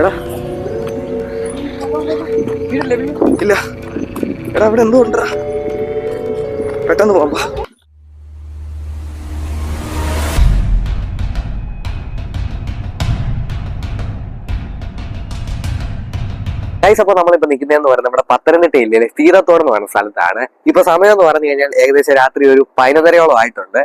എടാ. ഇല്ല. എടാ അവിടെ എന്തോ പെട്ടെന്ന് പോകാം ഗൈസ് അപ്പോൾ നമ്മളിപ്പോ നിൽക്കുന്നതെന്ന് പറയുന്നത് നമ്മുടെ പത്തനംതിട്ട ജില്ലയിലെ സീതത്തോട് എന്ന് സ്ഥലത്താണ്. ഇപ്പൊ സമയം എന്ന് പറഞ്ഞു കഴിഞ്ഞാൽ ഏകദേശം രാത്രി ഒരു പതിനൊന്നരയോളം ആയിട്ടുണ്ട്.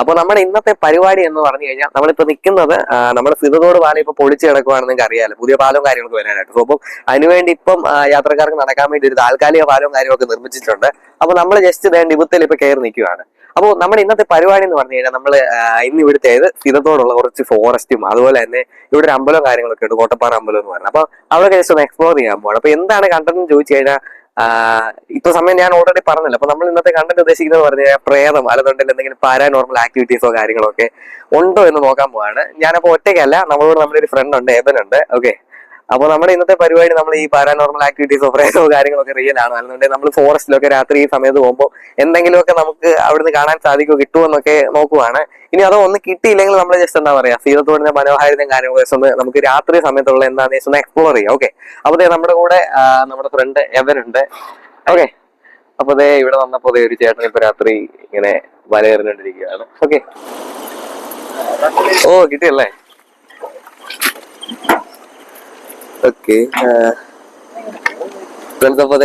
അപ്പൊ നമ്മുടെ ഇന്നത്തെ പരിപാടി എന്ന് പറഞ്ഞു കഴിഞ്ഞാൽ നമ്മളിപ്പോ നിൽക്കുന്നത് നമ്മുടെ സിതതോട് പാലം ഇപ്പൊ പൊളിച്ചു കിടക്കുവാണെന്ന് നിങ്ങൾക്ക് അറിയാലോ. പുതിയ പാലവും കാര്യങ്ങളൊക്കെ വരാനായിട്ട്. സോ അപ്പം അതിനുവേണ്ടി ഇപ്പം യാത്രക്കാർക്ക് നടക്കാൻ വേണ്ടി ഒരു താൽക്കാലിക പാലവും കാര്യങ്ങളൊക്കെ നിർമ്മിച്ചിട്ടുണ്ട്. അപ്പോൾ നമ്മൾ ജസ്റ്റ് ഇതേ ഡിബുത്തിൽ ഇപ്പൊ കയറി നിൽക്കുകയാണ് അപ്പോൾ നമ്മുടെ ഇന്നത്തെ പരിപാടി എന്ന് പറഞ്ഞു കഴിഞ്ഞാൽ നമ്മൾ ഇന്ന് ഇവിടുത്തെ സ്ഥിരത്തോടുള്ള കുറച്ച് ഫോറസ്റ്റും അതുപോലെ തന്നെ ഇവിടെ ഒരു അമ്പലവും കാര്യങ്ങളൊക്കെ ഉണ്ട്. കോട്ടപ്പാറ അമ്പലം എന്ന് പറയുന്നത്. അപ്പോൾ അവിടെ ജസ്റ്റ് ഒന്ന് എക്സ്പ്ലോർ ചെയ്യാൻ പോകണം അപ്പോൾ എന്താണ് കണ്ടതെന്ന് ചോദിച്ചു കഴിഞ്ഞാൽ ഇപ്പൊ സമയം ഞാൻ ഓൾറെഡി പറഞ്ഞല്ലോ. അപ്പൊ നമ്മൾ ഇന്നത്തെ കണ്ടന്റ് ഉദ്ദേശിക്കുന്നത് പറഞ്ഞു പ്രേതം അല്ലെന്നുണ്ടെങ്കിൽ എന്തെങ്കിലും പാരാനോർമൽ ആക്ടിവിറ്റീസോ കാര്യങ്ങളോ ഒക്കെ ഉണ്ടോ എന്ന് നോക്കാൻ പോവാണ്. ഞാനപ്പോ ഒറ്റയ്ക്കല്ല നമ്മളോട് നമ്മുടെ ഒരു ഫ്രണ്ട് ഉണ്ട് എബൻ ഉണ്ട് ഓക്കെ അപ്പോൾ നമ്മുടെ ഇന്നത്തെ പരിപാടി നമ്മൾ ഈ പാരാനോർമൽ ആക്ടിവിറ്റീസോ പ്രേതോ കാര്യങ്ങളൊക്കെ റിയൽ ആണ്. അല്ലെന്നുണ്ടെങ്കിൽ നമ്മൾ ഫോറസ്റ്റിലൊക്കെ രാത്രി ഈ സമയത്ത് പോകുമ്പോൾ എന്തെങ്കിലുമൊക്കെ നമുക്ക് അവിടുന്ന് കാണാൻ സാധിക്കുമോ കിട്ടുമെന്നൊക്കെ നോക്കുവാണ്. ഇനി അതോ ഒന്ന് കിട്ടിയില്ലെങ്കിൽ നമ്മൾ ജസ്റ്റ് എന്താ പറയാ സീതത്തോടിന്റെ മനോഹാരിതയും കാര്യങ്ങളും കാര്യങ്ങളൊക്കെ ഒന്ന് നമുക്ക് രാത്രി സമയത്തുള്ള എന്താണെന്ന് വെച്ചാൽ ഒന്ന് എക്സ്പ്ലോർ ചെയ്യാം. ഓക്കെ അപ്പൊ ദേ നമ്മുടെ കൂടെ നമ്മുടെ ഫ്രണ്ട് എവൻ ഉണ്ട്. ഓക്കെ അപ്പൊ ദേ ഇവിടെ വന്നപ്പോ ഒരു ചേട്ടൻ ഇപ്പൊ രാത്രി ഇങ്ങനെ വലയെറിഞ്ഞോണ്ടിരിക്കുകയാണ് ഓക്കെ ഓ കിട്ടിയല്ലേ? ഓക്കെ. ഫ്രണ്ട്സ് അപ്പൊ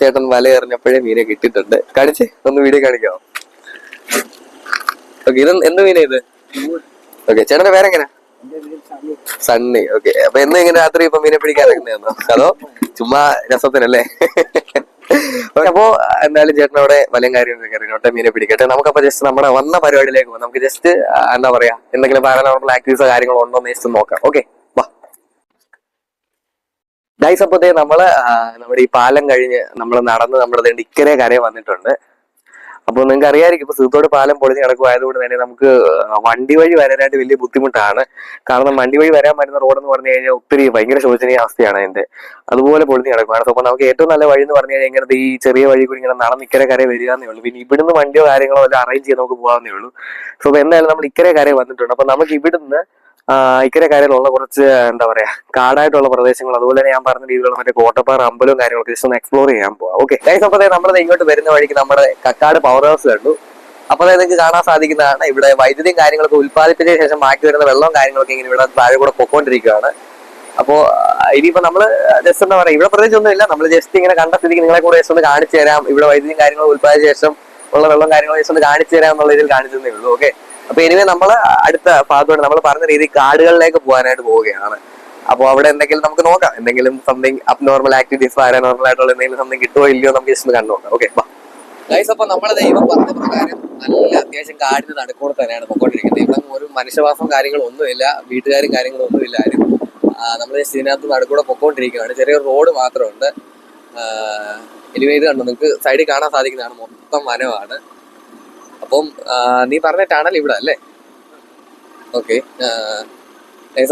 ചേട്ടൻ വല എറിഞ്ഞപ്പോഴേ മീനെ കിട്ടിയിട്ടുണ്ട്. കാണിച്ചേ? ഒന്ന് വീഡിയോ കാണിക്കാമോ ഓക്കെ ഇത് എന്ത് മീനാ ഇത്? ഓക്കെ ചേട്ടന്റെ പേരെങ്ങനെ? സണ്ണി. ഓക്കെ അപ്പൊ എന്ന് ഇങ്ങനെ രാത്രി ഇപ്പൊ മീനെ പിടിക്കാൻ അതോ ചുമ്മാ രസത്തിനല്ലേ? അപ്പോ എന്തായാലും ചേട്ടൻ അവിടെ വലയും കാര്യങ്ങളൊക്കെ കയറിനോട്ടെ മീനെ പിടിക്കട്ടെ. നമുക്കപ്പോ ജസ്റ്റ് നമ്മുടെ വന്ന പരിപാടിയിലേക്ക് പോകാം നമുക്ക് ജസ്റ്റ് എന്താ പറയാ എന്തെങ്കിലും പാരാനോർമൽ ആക്ടിവിറ്റീസോ കാര്യങ്ങളോ ഉണ്ടോ എന്ന് ജസ്റ്റ് നോക്കാം. ഓക്കെ. ഗൈസ് അപ്പത്തേ നമ്മൾ നമ്മുടെ ഈ പാലം കഴിഞ്ഞ് നമ്മൾ നടന്ന് നമ്മുടെ ഇക്കരെ കരയെ വന്നിട്ടുണ്ട്. അപ്പോൾ നിങ്ങൾക്ക് അറിയാമായിരിക്കും ഇപ്പൊ സീത്തോട് പാലം പൊളിഞ്ഞ് കിടക്കുമായതുകൊണ്ട് തന്നെ നമുക്ക് വണ്ടി വഴി വരാനായിട്ട് വലിയ ബുദ്ധിമുട്ടാണ്. കാരണം വണ്ടി വഴി വരാൻ പറ്റുന്ന റോഡ് എന്ന് പറഞ്ഞു കഴിഞ്ഞാൽ ഒത്തിരി ഭയങ്കര ശോചനീയ അവസ്ഥയാണ് അതിന്റെ അതുപോലെ പൊളിഞ്ഞ് കിടക്കുവാണ്. അപ്പൊ നമുക്ക് ഏറ്റവും നല്ല വഴി എന്ന് പറഞ്ഞു കഴിഞ്ഞാൽ ഇങ്ങനത്തെ ഈ ചെറിയ വഴി കൂടി ഇങ്ങനെ നടന്ന് ഇക്കരെ കരയെ വരികയെന്നേ ഉള്ളൂ. പിന്നെ ഇവിടുന്ന് വണ്ടിയോ കാര്യങ്ങളോ എല്ലാം അറേഞ്ച് ചെയ്ത് നമുക്ക് പോകാവുന്നേ ഉള്ളൂ. സോ അപ്പൊ എന്തായാലും നമ്മൾ ഇക്കരെ കരയെ വന്നിട്ടുണ്ട്. അപ്പൊ നമുക്ക് ഇവിടുന്ന് ഇക്കരെ കാര്യങ്ങളുള്ള കുറച്ച് എന്താ പറയാ കാടായിട്ടുള്ള പ്രദേശങ്ങൾ. അതുപോലെ തന്നെ ഞാൻ പറഞ്ഞ രീതിയിലുള്ള മറ്റേ കോട്ടപ്പാറ അമ്പലവും കാര്യങ്ങളൊക്കെ ജസ്റ്റ് ഒന്ന് എക്സ്പ്ലോർ ചെയ്യാൻ പോവാം. ഓക്കെ ഗൈസ് അപ്പോൾ നമ്മൾ ഇങ്ങോട്ട് വരുന്ന വഴിക്ക് നമ്മുടെ കക്കാട് പവർ ഹൗസ് കണ്ടു. അപ്പോൾ നിങ്ങൾക്ക് കാണാൻ സാധിക്കുന്നതാണ് ഇവിടെ വൈദ്യുതിയും കാര്യങ്ങളൊക്കെ ഉത്പാദിപ്പിച്ചതിന് ശേഷം മാറ്റി വരുന്ന വെള്ളവും കാര്യങ്ങളൊക്കെ ഇങ്ങനെ ഇവിടെ താഴെ കൂടെ പൊക്കോണ്ടിരിക്കുകയാണ് അപ്പോ ഇനിയിപ്പോൾ നമ്മൾ ജസ്റ്റ് എന്താ പറയാ ഇവിടെ പ്രത്യേകിച്ച് ഒന്നുമില്ല. നമ്മൾ ജസ്റ്റ് ഇങ്ങനെ കണ്ട സ്ഥിതിക്ക് നിങ്ങളെ കൂടെ ജസ്റ്റ് ഒന്ന് കാണിച്ചു തരാം. ഇവിടെ വൈദ്യുതിയും കാര്യങ്ങളും ഉത്പാദിച്ച ശേഷം ഉള്ള വെള്ളവും കാര്യങ്ങളും ജസ്റ്റ് ഒന്ന് കാണിച്ചു തരാം എന്നുള്ള രീതിയിൽ കാണിച്ചു തന്നേ ഉള്ളൂ. ഓക്കെ അപ്പൊ എനിവേ നമ്മൾ അടുത്ത ഭാഗത്തോട്ട് നമ്മൾ പറഞ്ഞ രീതി കാടുകളിലേക്ക് പോകാനായിട്ട് പോവുകയാണ്. അപ്പോൾ അവിടെ എന്തെങ്കിലും നമുക്ക് നോക്കാം. എന്തെങ്കിലും സംതിങ് അബ്നോർമൽ ആക്ടിവിറ്റീസ് പാരാനോർമൽ ആയിട്ടുള്ള എന്തെങ്കിലും സംതിങ് കിട്ടുമോ ഇല്ലയോ നമുക്ക് ജസ്റ്റ് കണ്ടു നോക്കാം. ഓക്കെ ഗൈസ് അപ്പൊ നമ്മുടെ ദൈവം പറഞ്ഞ പ്രകാരം നല്ല അത്യാവശ്യം കാടിന് നടുക്കൂടെ തന്നെയാണ് പൊക്കോണ്ടിരിക്കുന്നത്. ഇവിടെ ഒരു മനുഷ്യവാസം കാര്യങ്ങളും ഒന്നുമില്ല വീട്ടുകാരും കാര്യങ്ങളും ഒന്നുമില്ല ആരും നമ്മൾ ഇതിനകത്ത് നടുക്കൂടെ പൊക്കോണ്ടിരിക്കുകയാണ്. ചെറിയ റോഡ് മാത്രമുണ്ട്. ഇനി ഇത് കണ്ടു? നിങ്ങൾക്ക് സൈഡിൽ കാണാൻ സാധിക്കുന്നതാണ്. മൊത്തം വനമാണ്. അപ്പം നീ പറഞ്ഞ ടണൽ ഇവിടെ അല്ലേ? ഓക്കെ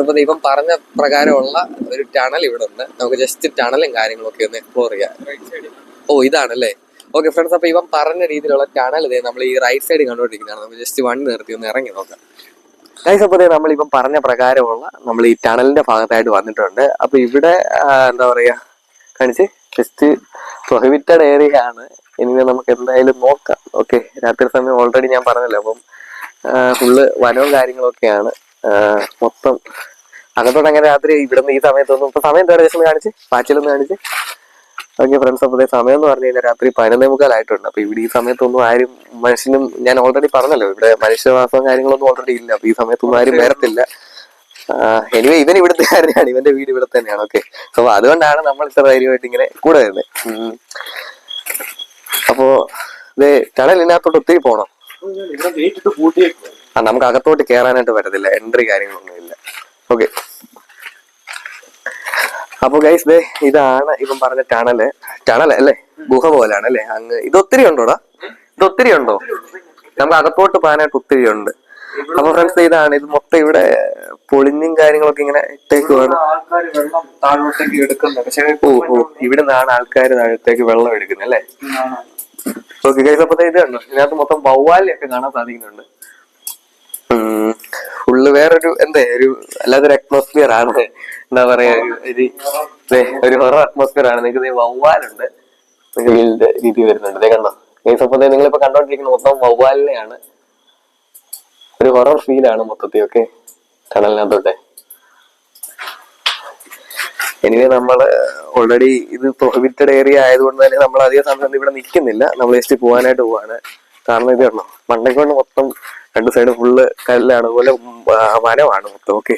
അപ്പം ഇപ്പം പറഞ്ഞ പ്രകാരമുള്ള ഒരു ടണൽ ഇവിടെ ഉണ്ട്. നമുക്ക് ജസ്റ്റ് ടണലും കാര്യങ്ങളൊക്കെ ഒന്ന് എക്സ്പ്ലോർ ചെയ്യാം. ഓ ഇതാണല്ലേ? ഓക്കെ ഫ്രണ്ട്സ് അപ്പൊ ഇവൻ പറഞ്ഞ രീതിയിലുള്ള ടണൽ ഇതേ നമ്മൾ ഈ റൈറ്റ് സൈഡ് കണ്ടുകൊണ്ടിരിക്കുന്നതാണ് നമുക്ക് ജസ്റ്റ് വണ്ടി നിർത്തി ഒന്ന് ഇറങ്ങി നോക്കാം. ഗൈസ് അപ്പോൾ നമ്മൾ ഇപ്പം പറഞ്ഞ പ്രകാരമുള്ള നമ്മൾ ഈ ടണലിന്റെ ഭാഗത്തായിട്ട് വന്നിട്ടുണ്ട്. അപ്പൊ ഇവിടെ എന്താ പറയുക കാണിച്ച്? ജസ്റ്റ് പ്രൊഹിബിറ്റഡ് ഏരിയ ആണ് ഇനി നമുക്ക് എന്തായാലും നോക്കാം. ഓക്കെ രാത്രി സമയം ഓൾറെഡി ഞാൻ പറഞ്ഞല്ലോ. അപ്പം ഫുള്ള് വനവും കാര്യങ്ങളൊക്കെയാണ്. മൊത്തം അകത്തോട്ട് അങ്ങനെ രാത്രി ഇവിടുന്ന് ഈ സമയത്തൊന്നും ഇപ്പൊ സമയം എന്താ ദിവസം കാണിച്ച്? പാച്ചിലൊന്ന് കാണിച്ച്? ഓക്കെ ഫ്രണ്ട്സ് അപ്പോൾ സമയം എന്ന് പറഞ്ഞു കഴിഞ്ഞാൽ രാത്രി പതിനൊന്നേ മുക്കാലായിട്ടുണ്ട്. അപ്പൊ ഇവിടെ ഈ സമയത്തൊന്നും ആരും മനുഷ്യനും ഞാൻ ഓൾറെഡി പറഞ്ഞല്ലോ. ഇവിടെ മനുഷ്യവാസവും കാര്യങ്ങളൊന്നും ഓൾറെഡി ഇല്ല. അപ്പൊ ഈ സമയത്തൊന്നും ആരും വരത്തില്ല. എനിവേ ഇവൻ ഇവിടുത്തെ കാര്യമാണ് ഇവന്റെ വീട് ഇവിടെ തന്നെയാണ്. ഓക്കെ സോ അതുകൊണ്ടാണ് നമ്മൾ ഇത്ര ധൈര്യമായിട്ട് ഇങ്ങനെ കൂടെ വരുന്നത്. അപ്പോ ടണലിനകത്തോട്ട് ഒത്തിരി പോണം. ആ നമുക്ക് അകത്തോട്ട് കേറാനായിട്ട് പറ്റത്തില്ല. എൻട്രി കാര്യങ്ങളൊന്നും ഇല്ല. ഓക്കെ അപ്പൊ ഗൈസ് ദേ ഇതാണ് ഇപ്പം പറഞ്ഞ ടണൽ. ടണൽ അല്ലേ? ഗുഹ പോലാണ് അല്ലേ? അങ്ങ് ഇത് ഒത്തിരി ഉണ്ടോടാ? ഇത് ഒത്തിരി ഉണ്ടോ? നമുക്ക് അകത്തോട്ട് പോകാനായിട്ട് ഒത്തിരി ഉണ്ട്. അപ്പൊ ഫ്രണ്ട്സ് ഇതാണ്. ഇത് മൊത്തം ഇവിടെ പൊളിഞ്ഞും കാര്യങ്ങളൊക്കെ ഇങ്ങനെ ഇട്ടേക്കുവാണ്. ഓ ഓ. ഇവിടെ നിന്നാണ് ആൾക്കാർ താഴത്തേക്ക് വെള്ളം എടുക്കുന്നത് അല്ലേ? ഓക്കെ ഗൈസ് ഇതിനകത്ത് മൊത്തം വവ്വാലിയൊക്കെ കാണാൻ സാധിക്കുന്നുണ്ട്. ഫുള്ള് വേറൊരു എന്താ ഒരു അല്ലാതൊരു അറ്റ്മോസ്ഫിയർ ആണ്. എന്താ പറയാ ഒരു- ഒരു ഹൊറർ അറ്റ്മോസ്ഫിയർ ആണ്. നിങ്ങൾക്ക് വവ്വാലുണ്ട്. രീതി വരുന്നുണ്ട് ഇതേ കണ്ടോ? സ്വപ്നം നിങ്ങളിപ്പോ കണ്ടോണ്ടിരിക്കുന്ന മൊത്തം വവ്വാലിനെയാണ്. ഒരു ഹൊറർ ഫീലാണ് മൊത്തത്തിൽ ഒക്കെ കടലിനകത്തോട്ടെ എനിവേ നമ്മൾ ഓൾറെഡി ഇത് പ്രൊഹിബിറ്റഡ് ഏരിയ ആയതുകൊണ്ട് തന്നെ നമ്മൾ അധികം സമയം ഇവിടെ നിൽക്കുന്നില്ല. നമ്മൾ ജസ്റ്റ് പോകാനായിട്ട് പോവാണ്. കാരണം ഇത് കണ്ടോ? മണ്ടയ്ക്കൊണ്ട് മൊത്തം രണ്ട് സൈഡ് ഫുള്ള് കല്ലാണ്. അതുപോലെ വനമാണ് മൊത്തം. ഓക്കെ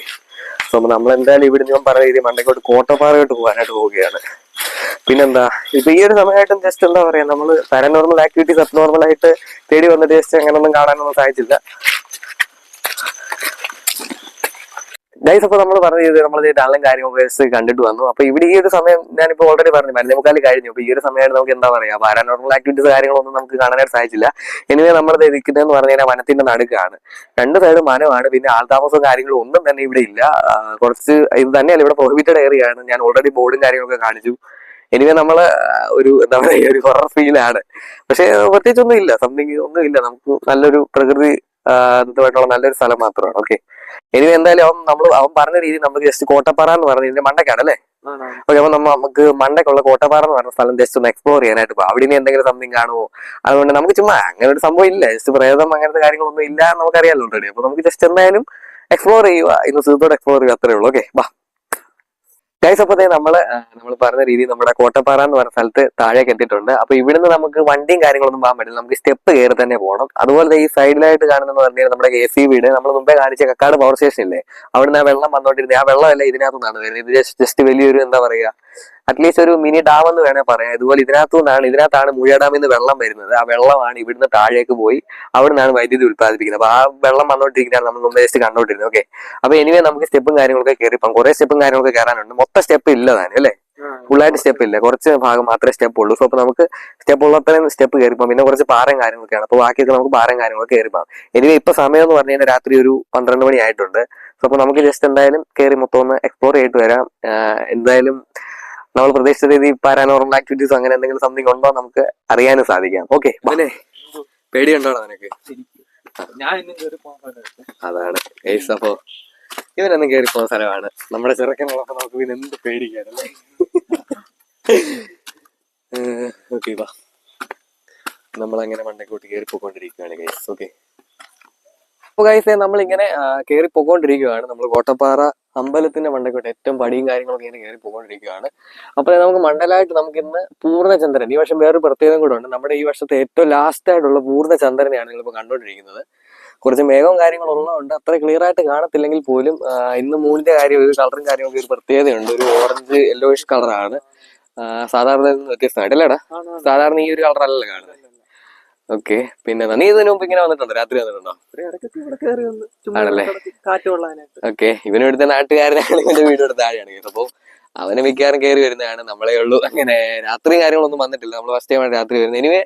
സോ നമ്മൾ എന്തായാലും ഇവിടെ ഞാൻ പറഞ്ഞ രീതി മണ്ടയ്ക്കോട്ട് കോട്ടപ്പാറയോട്ട് പോകാനായിട്ട് പോവുകയാണ്. പിന്നെന്താ? ഇപ്പൊ ഈ ഒരു സമയമായിട്ടും ജസ്റ്റ് എന്താ പറയാ? നമ്മൾ പാരനോർമൽ ആക്ടിവിറ്റീസ് അബ്നോർമൽ ആയിട്ട് തേടി വന്നിട്ട് ജസ്റ്റ് അങ്ങനൊന്നും കാണാനൊന്നും സാധിച്ചില്ല. ഗൈസ് അപ്പൊ നമ്മൾ പറഞ്ഞു ചെയ്ത് നമ്മൾ ഡാലും ജസ്റ്റ് കണ്ടിട്ട് വന്നു. അപ്പൊ ഇവിടെ ഈ ഒരു സമയം ഞാൻ ഇപ്പൊ ഓൾറെഡി പറഞ്ഞു മരുന്നേമുക്കാൽ കഴിഞ്ഞു. അപ്പൊ ഈ ഒരു സമയമായിട്ട് നമുക്ക് എന്താ പറയാ പാരാനോർമൽ ആക്ടിവിറ്റീസ് കാര്യങ്ങളൊന്നും നമുക്ക് കാണാനായിട്ട് സാധിച്ചില്ല. എനിവേ നമ്മൾ എന്ന് പറഞ്ഞു കഴിഞ്ഞാൽ വനത്തിന്റെ നടുക്കാണ്. രണ്ട് സൈഡ് വനമാണ് പിന്നെ ആൾതാമസവും കാര്യങ്ങളും ഒന്നും തന്നെ ഇവിടെ ഇല്ല. കുറച്ച് ഇത് തന്നെയല്ല ഇവിടെ പ്രൊഹിബിറ്റഡ് ഏരിയ ആണ്. ഞാൻ ഓൾറെഡി ബോർഡും കാര്യങ്ങളൊക്കെ കാണിച്ചു. എനിവേ നമ്മൾ ഒരു എന്താ പറയാ ഒരു ഹൊറർ ഫീലാണ് പക്ഷെ പ്രത്യേകിച്ച് ഒന്നും ഇല്ല. സംതിങ് ഒന്നും ഇല്ല. നമുക്ക് നല്ലൊരു പ്രകൃതി ആ, ദത്തമായിട്ടുള്ള നല്ലൊരു സ്ഥലം മാത്രമാണ്. ഓക്കെ ഇനി എന്തായാലും അവൻ നമ്മൾ അവൻ പറഞ്ഞ രീതി നമുക്ക് ജസ്റ്റ് കോട്ടപ്പാറ എന്ന് പറഞ്ഞ ഇതിന്റെ മണ്ടക്കാണ് അല്ലേ? ഓക്കെ അപ്പൊ നമ്മ നമുക്ക് മണ്ടക്കുള്ള കോട്ടപ്പാറ എന്ന് പറഞ്ഞ സ്ഥലം ജസ്റ്റ് ഒന്ന് എക്സ്പ്ലോർ ചെയ്യാനായിട്ട് പോകും അവിടെ ഇനി എന്തെങ്കിലും സംതിങ് കാണുമോ അതുകൊണ്ട് നമുക്ക് ചുമ്മാ അങ്ങനെ ഒരു സംഭവം ഇല്ല. ജസ്റ്റ് പ്രേതം അങ്ങനത്തെ കാര്യങ്ങളൊന്നും ഇല്ല എന്ന് നമുക്കറിയാലോ ഓൾറെഡി അപ്പൊ നമുക്ക് ജസ്റ്റ് എന്തായാലും എക്സ്പ്ലോർ ചെയ്യുക ഇന്ന് സുഖത്തോടെ എക്സ്പ്ലോർ ചെയ്യുക അത്രേ ഉള്ളൂ. ഓക്കെ ബാ ഗൈസ് അപ്പൊ നമ്മൾ നമ്മൾ പറഞ്ഞ രീതി നമ്മുടെ കോട്ടപ്പാറ എന്ന് പറഞ്ഞ സ്ഥലത്ത് താഴേക്ക് എത്തിയിട്ടുണ്ട്. അപ്പൊ ഇവിടുന്ന് നമുക്ക് വണ്ടിയും കാര്യങ്ങളൊന്നും പോകാൻ പറ്റില്ല. നമുക്ക് സ്റ്റെപ്പ് കയറി തന്നെ പോകണം. അതുപോലെ ഈ സൈഡിലായിട്ട് കാണുന്നത് പറഞ്ഞാൽ നമ്മുടെ കെ സി വീട്. നമ്മൾ മുമ്പേ കാണിച്ച കക്കാട് പവർ സ്റ്റേഷൻ ഇല്ലേ? അവിടുന്ന് ആ വെള്ളം വന്നോണ്ടിരുന്നത് ആ വെള്ളമല്ല ഇതിനകത്തുനിന്നാണ് വരുന്നത്. ഇത് ജസ്റ്റ് വലിയൊരു എന്താ പറയാ അറ്റ്ലീസ്റ്റ് ഒരു മിനി ഡാം എന്ന് വേണേൽ പറയാം. ഇതുപോലെ ഇതിനകത്തു നിന്നാണ് ഇതിനകത്താണ് മുഴ ഡാമിൽ നിന്ന് വെള്ളം വരുന്നത്. ആ വെള്ളമാണ് ഇവിടുന്ന് താഴേക്ക് പോയി അവിടെ നിന്നാണ് വൈദ്യുതി ഉത്പാദിപ്പിക്കുന്നത് അപ്പൊ ആ വെള്ളം വന്നോണ്ടിരിക്കുന്ന നമ്മൾ നമ്മുടെ ജസ്റ്റ് കണ്ടോണ്ടിരുന്നത്. ഓക്കെ അപ്പൊ എനിവേ നമുക്ക് സ്റ്റെപ്പും കാര്യങ്ങളൊക്കെ കയറി ഇപ്പം കുറെ സ്റ്റെപ്പും കാര്യങ്ങളൊക്കെ കയറാനുണ്ട് മൊത്തം സ്റ്റെപ്പ് ഇല്ല താനും അല്ലേ? ഫുള്ളായിട്ട് സ്റ്റെപ്പ് ഇല്ല. കുറച്ച് ഭാഗം മാത്രമേ സ്റ്റെപ്പ് ഉള്ളൂ. സോ അപ്പൊ നമുക്ക് സ്റ്റെപ്പ് ഉള്ളത്രയും സ്റ്റെപ്പ് കയറിപ്പോം പിന്നെ കുറച്ച് പാറയും കാര്യങ്ങളൊക്കെയാണ്. അപ്പൊ ബാക്കിയൊക്കെ നമുക്ക് പാറയും കാര്യങ്ങളൊക്കെ കയറിപ്പോം എനിവേ ഇപ്പൊ സമയം എന്ന് പറഞ്ഞു കഴിഞ്ഞാൽ രാത്രി ഒരു പന്ത്രണ്ട് മണി ആയിട്ടുണ്ട്. സോ അപ്പൊ നമുക്ക് ജസ്റ്റ് എന്തായാലും കയറി മൊത്തം ഒന്ന് എക്സ്പ്ലോർ ചെയ്തിട്ട് വരാം. എന്തായാലും നമ്മൾ പ്രതീക്ഷിച്ച രീതി പാരാനോർമൽ ആക്ടിവിറ്റീസ് അങ്ങനെ എന്തെങ്കിലും സംതിങ് ഉണ്ടോ നമുക്ക് അറിയാനും സാധിക്കാം. ഓക്കെ പേടിയുണ്ടോ നിനക്ക്? അതാണ്. അപ്പോ ഇവനൊന്നും കയറി പോകുന്ന സ്ഥലമാണ്. നമ്മുടെ ചെറുക്കനുള്ളപ്പോ നമുക്ക് പിന്നെ എന്ത് പേടിക്കാനല്ലേ? ഓക്കെ വാ. നമ്മളങ്ങനെ മണ്ടക്കോട്ട് കയറി പോയിക്കൊണ്ടിരിക്കുകയാണ് ഗൈസ് ഓക്കെ അപ്പൊ ഗൈസ് നമ്മളിങ്ങനെ കയറി പോയിക്കൊണ്ടിരിക്കുകയാണ്. നമ്മൾ കോട്ടപ്പാറ അമ്പലത്തിന്റെ മണ്ടക്കോട്ട് ഏറ്റവും പടിയും കാര്യങ്ങളൊക്കെ ഇങ്ങനെ കയറി പോകൊണ്ടിരിക്കുകയാണ് അപ്പൊ നമുക്ക് മണ്ഡലമായിട്ട് നമുക്ക് ഇന്ന് പൂർണചന്ദ്രൻ ഈ വർഷം വേറൊരു പ്രത്യേകത കൂടെ ഉണ്ട്. നമ്മുടെ ഈ വർഷത്തെ ഏറ്റവും ലാസ്റ്റ് ആയിട്ടുള്ള പൂർണചന്ദ്രനെയാണ് നിങ്ങളിപ്പോൾ കണ്ടുകൊണ്ടിരിക്കുന്നത്. കുറച്ച് മേഘവും കാര്യങ്ങളും ഉള്ളതുകൊണ്ട് അത്ര ക്ലിയർ ആയിട്ട് കാണത്തില്ലെങ്കിൽ പോലും ഇന്ന് മൂന്നിന്റെ കാര്യം ഒരു കളറും കാര്യമൊക്കെ ഒരു പ്രത്യേകതയുണ്ട്. ഒരു ഓറഞ്ച് യെല്ലോയിഷ് കളറാണ് സാധാരണ വ്യത്യസ്തമായിട്ട് അല്ലേടാ സാധാരണ ഈ ഒരു കളർ അല്ലല്ലോ കാണുന്നത്. ഓക്കെ. പിന്നെ നീ ഇതിനു മുമ്പ് ഇങ്ങനെ വന്നിട്ടുണ്ട്. രാത്രി വന്നിട്ടുണ്ടോ? ആണല്ലേ? ഓക്കെ. ഇവനും ഇവിടുത്തെ നാട്ടുകാരനാണ്. ഇവന്റെ വീട് ഇവിടെ താഴെയാണ്. അപ്പോൾ അവന് മിക്കവാറും കയറി വരുന്നതാണ്. നമ്മളെ ഉള്ളൂ. അങ്ങനെ രാത്രി കാര്യങ്ങളൊന്നും വന്നിട്ടില്ല. നമ്മൾ ഫസ്റ്റ് ടൈമാണ് രാത്രി വരുന്നത്. എനിവേ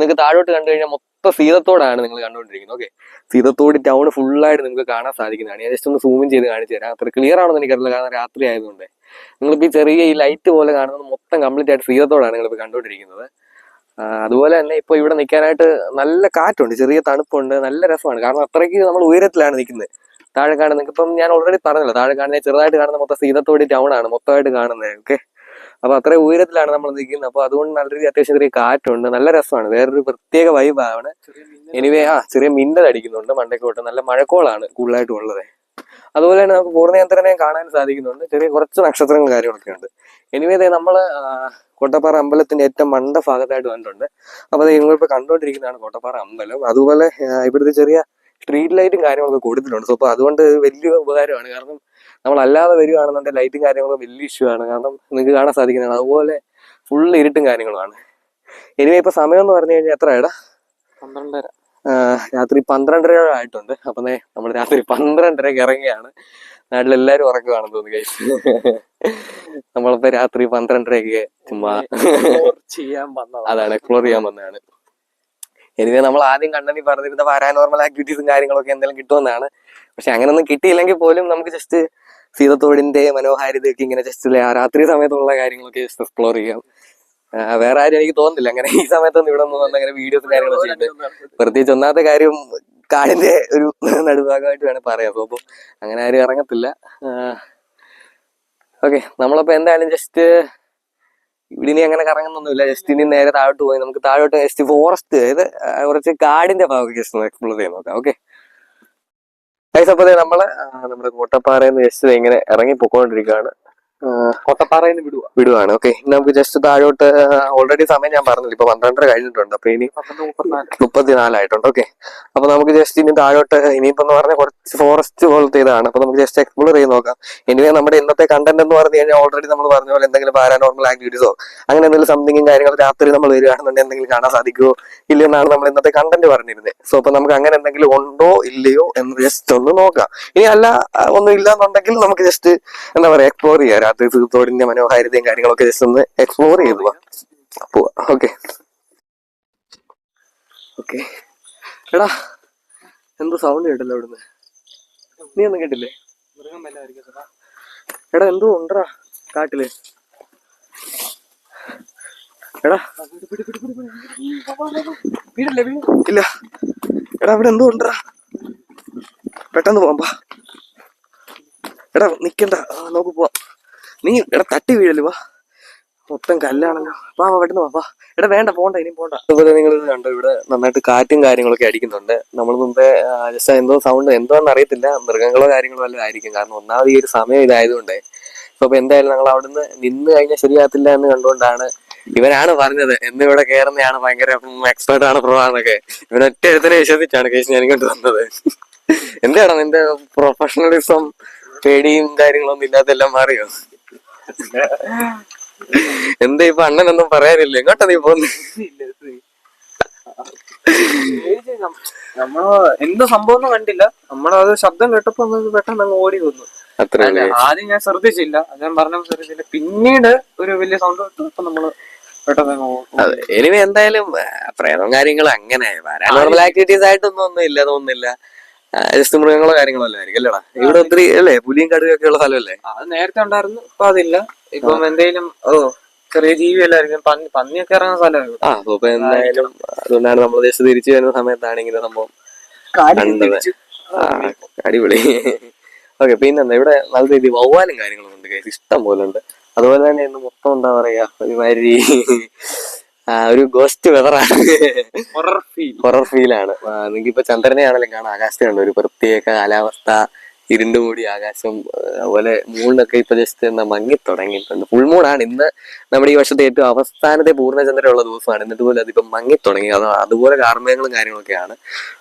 നിങ്ങൾക്ക് താഴോട്ട് കണ്ടു കഴിഞ്ഞാൽ മൊത്തം സീതത്തോടാണ് നിങ്ങൾ കണ്ടുകൊണ്ടിരിക്കുന്നത്. ഓക്കെ. സീതത്തോട് ടൗൺ ഫുള്ളായിട്ട് നിങ്ങൾക്ക് കാണാൻ സാധിക്കുന്നതാണ്. ഞാൻ ജസ്റ്റ് ഒന്ന് സൂം ചെയ്ത് കാണിച്ചു തരാം. അത്ര ക്ലിയർ ആണെന്ന് എനിക്കറിയില്ല. കാരണം രാത്രി ആയതുകൊണ്ട്. നിങ്ങളിപ്പോൾ ഈ ചെറിയ ഈ ലൈറ്റ് പോലെ കാണുന്നത് മൊത്തം കംപ്ലീറ്റ് ആയിട്ട് സീതത്തോടാണ് നിങ്ങളിപ്പോൾ കണ്ടുകൊണ്ടിരിക്കുന്നത്. അതുപോലെ തന്നെ ഇപ്പോൾ ഇവിടെ നിൽക്കാനായിട്ട് നല്ല കാറ്റുണ്ട് ചെറിയ തണുപ്പുണ്ട് നല്ല രസമാണ്. കാരണം അത്രയ്ക്ക് നമ്മൾ ഉയരത്തിലാണ് നിൽക്കുന്നത് താഴെ കാണുന്നത് ഇപ്പം ഞാൻ ഓൾറെഡി പറഞ്ഞല്ലോ താഴെ കാണുന്ന ചെറുതായിട്ട് കാണുന്ന മൊത്തം സീതത്തോടി ടൗൺ ആണ് മൊത്തമായിട്ട് കാണുന്നത് ഓക്കെ അപ്പൊ അത്രയും ഉയരത്തിലാണ് നമ്മൾ നിൽക്കുന്നത് അപ്പൊ അതുകൊണ്ട് നല്ല രീതി അത്യാവശ്യം ചെറിയ കാറ്റുണ്ട് നല്ല രസമാണ്. വേറൊരു പ്രത്യേക വൈബാണ് എനിവേ ആ ചെറിയ മിന്നൽ അടിക്കുന്നുണ്ട് മണ്ടക്കോട്ട് നല്ല മഴക്കോളാണ് കൂടുതലായിട്ടും ഉള്ളത്. അതുപോലെ തന്നെ നമുക്ക് പൂർണയന്ത്രനെയും കാണാൻ സാധിക്കുന്നുണ്ട്. ചെറിയ കുറച്ച് നക്ഷത്രങ്ങളും കാര്യങ്ങളൊക്കെ ഉണ്ട് എനിവേ ദേ നമ്മൾ ആ, കോട്ടപ്പാറ അമ്പലത്തിന്റെ ഏറ്റവും മണ്ട ഭാഗത്തായിട്ട് വന്നിട്ടുണ്ട്. അപ്പൊ അത് നിങ്ങളിപ്പോ കണ്ടുകൊണ്ടിരിക്കുന്നതാണ് കോട്ടപ്പാറ അമ്പലം. അതുപോലെ ഇവിടുത്തെ ചെറിയ സ്ട്രീറ്റ് ലൈറ്റും കാര്യങ്ങളൊക്കെ കൊടുത്തിട്ടുണ്ട്. സോ അപ്പൊ അതുകൊണ്ട് വലിയ ഉപകാരമാണ്. കാരണം നമ്മൾ അല്ലാതെ വരികയാണെന്നുണ്ടെങ്കിൽ ലൈറ്റും കാര്യങ്ങളൊക്കെ വലിയ ഇഷ്യൂ ആണ്. കാരണം നിങ്ങൾക്ക് കാണാൻ സാധിക്കുന്നതാണ്. അതുപോലെ ഫുൾ ഇരുട്ടും കാര്യങ്ങളുമാണ്. എനിവേ ഇപ്പൊ സമയം എന്ന് പറഞ്ഞു കഴിഞ്ഞാൽ എത്ര ഇടാ പന്ത്രണ്ടര. രാത്രി പന്ത്രണ്ടര ആയിട്ടുണ്ട്. അപ്പൊ നമ്മൾ രാത്രി പന്ത്രണ്ടരക്ക് ഇറങ്ങിയാണ് നാട്ടിലെല്ലാരും ഉറക്കമാണെന്ന് തോന്നുന്നു കഴിച്ചു നമ്മളിപ്പോ രാത്രി പന്ത്രണ്ടരക്ക് ചുമ്മാ ചെയ്യാൻ വന്നതാണ്. അതാണ് എക്സ്പ്ലോർ ചെയ്യാൻ വന്നതാണ്. എനിക്ക് നമ്മൾ ആദ്യം കണ്ടനി പറഞ്ഞിരുന്ന പാരാനോർമൽ ആക്ടിവിറ്റീസും കാര്യങ്ങളൊക്കെ എന്തെങ്കിലും കിട്ടുമെന്നാണ്. പക്ഷെ അങ്ങനെയൊന്നും കിട്ടിയില്ലെങ്കിൽ പോലും നമുക്ക് ജസ്റ്റ് സീതത്തോടിന്റെ മനോഹാരിതയൊക്കെ ഇങ്ങനെ ജസ്റ്റ് രാത്രി സമയത്തുള്ള കാര്യങ്ങളൊക്കെ ജസ്റ്റ് എക്സ്പ്ലോർ ചെയ്യാം. വേറെ ആരും എനിക്ക് തോന്നുന്നില്ല. അങ്ങനെ ഈ സമയത്തൊന്നും ഇവിടെ ഒന്നും വന്ന് അങ്ങനെ വീഡിയോസും കാര്യങ്ങളൊക്കെ ചെയ്ത് പ്രത്യേകിച്ച് ഒന്നാമത്തെ കാര്യം കാടിന്റെ ഒരു നടുഭാഗമായിട്ട് വേണേൽ പറയാം അപ്പൊ അങ്ങനെ ആരും ഇറങ്ങത്തില്ല. ഓക്കെ നമ്മളപ്പോ എന്തായാലും ജസ്റ്റ് ഇവിടെ ഇനി അങ്ങനെ കറങ്ങുന്നൊന്നുമില്ല. ജസ്റ്റ് ഇനി നേരെ താഴോട്ട് പോയി. നമുക്ക് താഴോട്ട് ജസ്റ്റ് ഫോറസ്റ്റ് അതായത് കുറച്ച് കാടിന്റെ ഭാഗം ജസ്റ്റ് എക്സ്പ്ലോർ ചെയ്യാൻ നോക്കാം. ഓക്കെ അപ്പോൾ നമ്മൾ നമ്മുടെ കോട്ടപ്പാറയിൽ നിന്ന് ജസ്റ്റ് ഇങ്ങനെ ഇറങ്ങി പൊക്കോണ്ടിരിക്കുകയാണ് കൊട്ടപ്പാറയിൽ നിന്ന് വിടുക വിടുവാണ്. ഓക്കെ നമുക്ക് ജസ്റ്റ് താഴോട്ട് ഓൾറെഡി സമയം ഞാൻ പറഞ്ഞില്ല. ഇപ്പൊ പന്ത്രണ്ടര കഴിഞ്ഞിട്ടുണ്ട്. അപ്പൊ ഇനി മുപ്പത്തിനാലായിട്ടുണ്ട്. ഓക്കെ അപ്പൊ നമുക്ക് ജസ്റ്റ് ഇനി താഴോട്ട് ഇനിയിപ്പോ എന്ന് പറഞ്ഞാൽ കുറച്ച് ഫോറസ്റ്റ് പോലത്തെ ഇതാണ്. അപ്പൊ നമുക്ക് ജസ്റ്റ് എക്സ്പ്ലോർ ചെയ്ത് നോക്കാം. എനിവേ നമ്മുടെ ഇന്നത്തെ കണ്ടന്റ് എന്ന് പറഞ്ഞു കഴിഞ്ഞാൽ ഓൾറെഡി നമ്മൾ പറഞ്ഞ പോലെ എന്തെങ്കിലും പാരാനോർമൽ ആക്ടിവിറ്റീസോ അങ്ങനെ എന്തെങ്കിലും സംതിങ്ങും കാര്യങ്ങൾ രാത്രി നമ്മൾ വരികയാണെന്നുണ്ടെങ്കിൽ എന്തെങ്കിലും കാണാൻ സാധിക്കുമോ ഇല്ലയോ എന്നാണ് നമ്മൾ ഇന്നത്തെ കണ്ടന്റ് പറഞ്ഞിരുന്നത്. സോ അപ്പൊ നമുക്ക് അങ്ങനെ എന്തെങ്കിലും ഉണ്ടോ ഇല്ലയോ എന്ന് ജസ്റ്റ് ഒന്ന് നോക്കാം. ഇനി അല്ല ഒന്നും ഇല്ല എന്നുണ്ടെങ്കിൽ നമുക്ക് ജസ്റ്റ് എന്താ പറയാ എക്സ്പ്ലോർ ചെയ്യാം. രാത്രി തീർത്തോടിന്റെ മനോഹാരിതയും കാര്യങ്ങളൊക്കെ ജസ്റ്റ് ഒന്ന് എക്സ്പ്ലോർ ചെയ്ത്. പോവാം ഓക്കെ ഓക്കെ എടാ എന്തോ സൗണ്ട് കേട്ടല്ലോ ഇവിടുന്ന് നീ ഒന്നും കേട്ടില്ലേ? എടാ എന്തോ ഉണ്ടടാ കാട്ടിൽ. എടാ. ഇല്ല. എടാ ഇവിടെ എന്തോ ഉണ്ടടാ. പെട്ടെന്ന് പോകാം എടാ നിക്കണ്ട. നമുക്ക് പോവാം. നീ എടാ തട്ടി വീഴൽ വാ. മൊത്തം കല്ലാണല്ലോ. വാ വാ പെട്ടെന്ന് വാ എടാ വേണ്ട പോണ്ട ഇനി പോണ്ട. അതുപോലെ നിങ്ങൾ കണ്ടോ ഇവിടെ നന്നായിട്ട് കാറ്റും കാര്യങ്ങളൊക്കെ അടിക്കുന്നുണ്ട്. നമ്മൾ മുമ്പേ ജസ്റ്റ് എന്തോ സൗണ്ട് എന്തോന്ന് അറിയത്തില്ല. മൃഗങ്ങളോ കാര്യങ്ങളോ വല്ലതും ആയിരിക്കും. കാരണം ഒന്നാമത് ഈ ഒരു സമയം ഇതായതുകൊണ്ടേ. ഇപ്പൊ എന്തായാലും ഞങ്ങൾ അവിടുന്ന് നിന്ന് കഴിഞ്ഞാൽ ശരിയാകത്തില്ല എന്ന് കണ്ടുകൊണ്ടാണ് ഇവനാണ് പറഞ്ഞത്. എന്ന് ഇവിടെ കയറുന്നതാണ് ഭയങ്കര എക്സ്പേർട്ട് ആണ് പ്രോ എന്നൊക്കെ. ഇവൻ ഒറ്റ എഴുത്തിനെ വിശ്വസിച്ചാണ് കേസ് ഞാൻ ഇങ്ങോട്ട് വന്നത് എന്താണ് നിന്റെ പ്രൊഫഷണലിസം പേടിയും കാര്യങ്ങളൊന്നും ഇല്ലാത്തെല്ലാം മാറിയോ? എന്താ ഇപ്പൊ അണ്ണനൊന്നും പറയാനില്ല? എങ്ങോട്ടാ നീ പോന്ന്? നമ്മൾ എന്ത് സംഭവം ഒന്നും കണ്ടില്ല നമ്മളത് ശബ്ദം കേട്ടപ്പോ പെട്ടെന്ന് അങ്ങ് ഓടി വന്നു. ആദ്യം ഞാൻ ശ്രദ്ധിച്ചില്ല. അദ്ദേഹം ഞാൻ പറഞ്ഞ ശ്രദ്ധിച്ചില്ല. പിന്നീട് ഒരു വലിയ സൗണ്ട് കേട്ടപ്പോ നമ്മൾ എനിവേ എന്തായാലും പ്രേതം കാര്യങ്ങൾ അങ്ങനെ പാരാനോർമൽ ആക്ടിവിറ്റീസ് ആയിട്ടൊന്നും ഒന്നും ഇല്ല തോന്നുന്നില്ല. ജസ്റ്റ് മൃഗങ്ങളോ കാര്യങ്ങളോ അല്ലേ ആയിരിക്കും അല്ലേടാ? ഇവിടെ ഒത്തിരി അല്ലേ? പുലിയും കടുവയും ഒക്കെ ഉള്ള സ്ഥലമല്ലേ? അത് നേരത്തെ ഉണ്ടായിരുന്നു ഇപ്പൊ അതില്ല. ഇപ്പം എന്തെങ്കിലും ഓ ചെറിയ ജീവി അല്ലായിരിക്കും പന്നി പന്നിയൊക്കെ ഇറങ്ങുന്ന സ്ഥലമാണ് ആ അപ്പൊ എന്തായാലും അതുകൊണ്ടാണ് നമ്മൾ ജസ്റ്റ് തിരിച്ചു വരുന്ന സമയത്താണ് ഇങ്ങനെ സംഭവം കണ്ടത്. അടിപൊളി. ഓക്കെ പിന്നെന്താ? ഇവിടെ നല്ല രീതിയിൽ വവ്വാലും കാര്യങ്ങളും ഉണ്ട്. ഇഷ്ടം പോലെ ഉണ്ട്. അതുപോലെ തന്നെ ഇന്ന് മൊത്തം എന്താ പറയാ ഒരുമാതിരി ഒരു ഗോസ്റ്റ് വെതറാണ് ഹൊറർ ഫീൽ ഫീലാണ് നിങ്ങൾക്ക് ഇപ്പൊ ചന്ദ്രനെ ആണെങ്കിലും കാണാം ആകാശത്തെ ഉണ്ട് ഒരു പ്രത്യേക കാലാവസ്ഥ ഇരുണ്ട് കൂടി ആകാശം അതുപോലെ മൂണിനൊക്കെ ഇപ്പൊ ജസ്റ്റ് എന്താ മങ്ങി തുടങ്ങിയിട്ടുണ്ട്. ഫുൾ മൂണാണ് ഇന്ന് നമ്മുടെ ഈ വർഷത്തെ ഏറ്റവും അവസാനത്തെ പൂർണചന്ദ്രമുള്ള ദിവസമാണ്. എന്നിട്ട് പോലും അതിപ്പോ മങ്ങി തുടങ്ങി. അത് അതുപോലെ കാർമേഘങ്ങളും കാര്യങ്ങളൊക്കെയാണ്.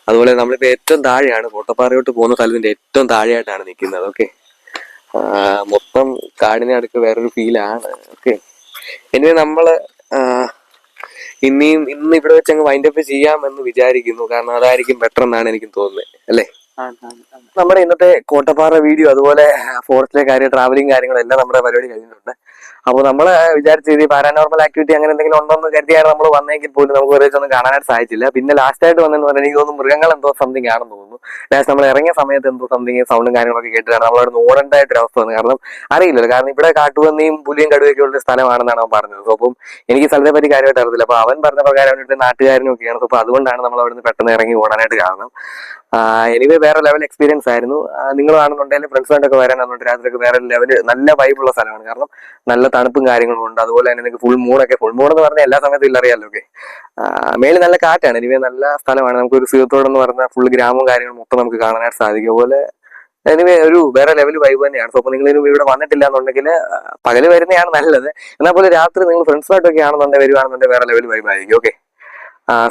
അതുപോലെ നമ്മളിപ്പോ ഏറ്റവും താഴെയാണ്. കോട്ടപ്പാറയോട്ട് പോകുന്ന സ്ഥലത്തിന്റെ ഏറ്റവും താഴെയായിട്ടാണ് നിൽക്കുന്നത്. ഓക്കെ മൊത്തം കാടിനെ അടുക്ക് വേറൊരു ഫീലാണ് ഓക്കെ ഇനി നമ്മൾ ഇനിയും ഇന്ന് ഇവിടെ വെച്ച് അങ്ങ് വൈൻഡപ്പ് ചെയ്യാം എന്ന് വിചാരിക്കുന്നു. കാരണം അതായിരിക്കും ബെറ്റർ എന്നാണ് എനിക്ക് തോന്നുന്നത്. അല്ലേ? നമ്മുടെ ഇന്നത്തെ കോട്ടപ്പാറ വീഡിയോ അതുപോലെ ഫോറസ്റ്റിലെ കാര്യം ട്രാവലിംഗ് കാര്യങ്ങളും എല്ലാം നമ്മുടെ പരിപാടി കഴിഞ്ഞിട്ടുണ്ട്. അപ്പോൾ നമ്മൾ വിചാരിച്ചത് ഈ പാരാനോർമൽ ആക്ടിവിറ്റി അങ്ങനെ എന്തെങ്കിലും ഉണ്ടോ എന്ന് കരുതിയാണ് നമ്മൾ വന്നെങ്കിൽ പോലും നമുക്ക് ഒരേ ഒന്നും കാണാനായിട്ട് സാധിച്ചില്ല. പിന്നെ ലാസ്റ്റ് ആയിട്ട് വന്നെന്ന് പറഞ്ഞാൽ എനിക്ക് തോന്നുന്നു മൃഗങ്ങൾ എന്തോ സംതിങ് ആണെന്ന് തോന്നുന്നു. ലാസ്റ്റ് നമ്മൾ ഇറങ്ങിയ സമയത്ത് എന്തോ സംതിങ് സൗണ്ടും കാര്യങ്ങളൊക്കെ കേട്ടിട്ടാണ് നിന്ന് ഓടേണ്ടതായിട്ട് ഒരു അവസ്ഥ വന്നു കാരണം അറിയില്ലല്ലോ. കാരണം ഇവിടെ കാട്ടുപന്നിയും പുലിയും കടുവയൊക്കെ ഉള്ള സ്ഥലമാണെന്നാണ് അവൻ പറഞ്ഞത്. സോ അപ്പം എനിക്ക് സ്ഥലത്തെ പറ്റി കാര്യമായിട്ട് അറിയില്ല അപ്പൊ അവൻ പറഞ്ഞ പ്രകാരം അവന്റെ നാട്ടുകാരനും ഒക്കെയാണ്. സോ അപ്പൊ അതുകൊണ്ടാണ് നമ്മൾ അവിടുന്ന് പെട്ടെന്ന് ഇറങ്ങി ഓടാനായിട്ട് കാരണം. എനിവേ വേറെ ലെവൽ എക്സ്പീരിയൻസ് ആയിരുന്നു. നിങ്ങൾ കാണുന്നുണ്ടെങ്കിൽ ഫ്രണ്ട്സുമായിട്ടൊക്കെ വരാനാണെന്നുണ്ടെങ്കിൽ രാത്രിയൊക്കെ വേറെ ലെവൽ നല്ല വൈബുള്ള സ്ഥലമാണ്. കാരണം നല്ല തണുപ്പും കാര്യങ്ങളും ഉണ്ട്. അതുപോലെ തന്നെ നിങ്ങൾക്ക് ഫുൾ മൂണൊക്കെ ഫുൾ മൂൺ എന്ന് പറഞ്ഞാൽ എല്ലാ സമയത്തും ഇല്ലറിയാലോ ഒക്കെ. മേളിൽ നല്ല കാറ്റാണ്. എനിവേ നല്ല സ്ഥലമാണ്. നമുക്ക് ഒരു സീതത്തോട് എന്ന് പറഞ്ഞാൽ ഫുൾ ഗ്രാമവും കാര്യങ്ങളും മൊത്തം നമുക്ക് കാണാനായിട്ട് സാധിക്കും. അതുപോലെ എനിവേ ഒരു വേറെ ലെവൽ വൈബ് തന്നെയാണ്. സോ നിങ്ങൾ ഇനി ഇവിടെ വന്നിട്ടില്ല എന്നുണ്ടെങ്കിൽ പകൽ വരുന്നതാണ് നല്ലത്. എന്നാൽ പോലെ രാത്രി നിങ്ങൾ ഫ്രണ്ട്സുമായിട്ടൊക്കെ ആണെന്നുണ്ടെങ്കിൽ വരുവാണെന്നുണ്ടെങ്കിൽ വേറെ ലെവൽ വൈബ് ആയിരിക്കും. ഓക്കെ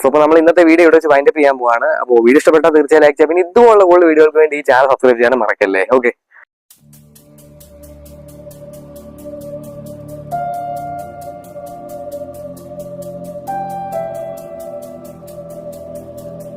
സോ അപ്പോൾ നമ്മൾ ഇന്നത്തെ വീഡിയോ ഇവിടെ വെച്ച് വൈൻഡപ്പ് ചെയ്യാൻ പോവാണ്. അപ്പോൾ വീഡിയോ ഇഷ്ടപ്പെട്ടാൽ തീർച്ചയായും ലൈക്ക് ചെയ്യാം പിന്നെ ഇതുപോലുള്ള കൂടുതൽ വീഡിയോകൾക്ക് വേണ്ടി ഈ ചാനൽ സബ്സ്ക്രൈബ് ചെയ്യാനും മറക്കല്ലേ? ഓക്കെ